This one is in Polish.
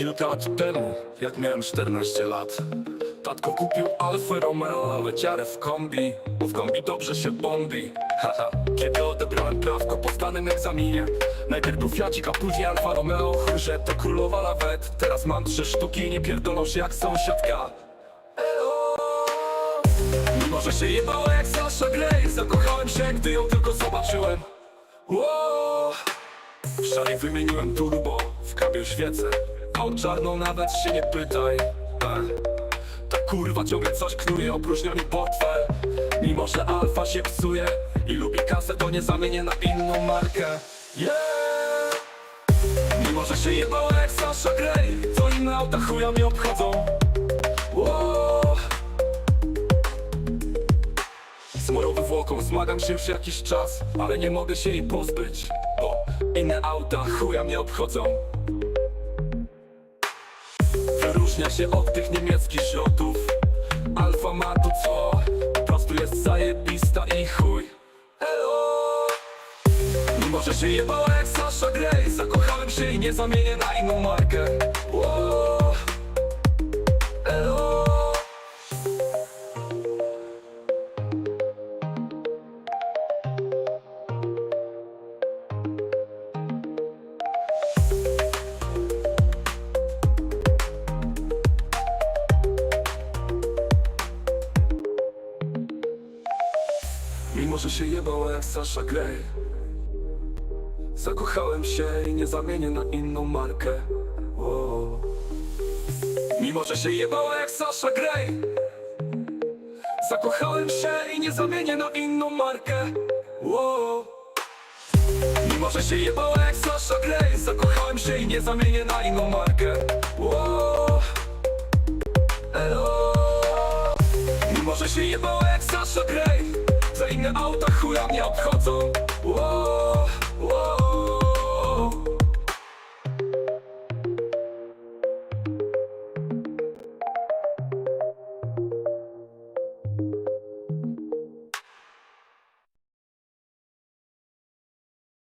Kilka lat temu, jak miałem 14 lat. Tatko kupił Alfa Romeo, ale ciarę w kombi Bo w kombi dobrze się bombi Haha, kiedy odebrałem prawko po zdanym egzaminie Najpierw był Fiacik, a później Alfa Romeo. Że to królowa lawet Teraz mam trzy sztuki i nie pierdolą się jak sąsiadka. Elo! Mimo, że się jebało jak Sasha Grey Zakochałem się, gdy ją tylko zobaczyłem. Wow. W szarej wymieniłem turbo, w kabie świecę O czarną nawet się nie pytaj. Ta kurwa ciągle coś knuje, opróżnia mi portfel. Mimo, że alfa się psuje I lubi kasę, to nie zamienię na inną markę. Yeah. Mimo, że się jebało jak Sasha Grey To inne auta chuja mnie obchodzą. Wow. Z moją wywłoką zmagam się już jakiś czas Ale nie mogę się jej pozbyć Bo inne auta chuja mnie obchodzą Wyróżnia się od tych niemieckich ziotów Alfa ma tu co? Prostu jest zajebista i chuj. Elo! Mimo, że się jebało jak Sasha Grey Zakochałem się i nie zamienię na inną markę. Mimo, że się jebał jak Sasha Grey. Zakochałem się i nie zamienię na inną markę. Wow. Mimo, że się jebał jak Sasha Grey. Zakochałem się i nie zamienię na inną markę. Wow. Mimo, że się jebał jak Sasha Grey. Zakochałem się i nie zamienię na inną markę. Wow. Mimo, że się jebało auta chuja mnie obchodzą wow.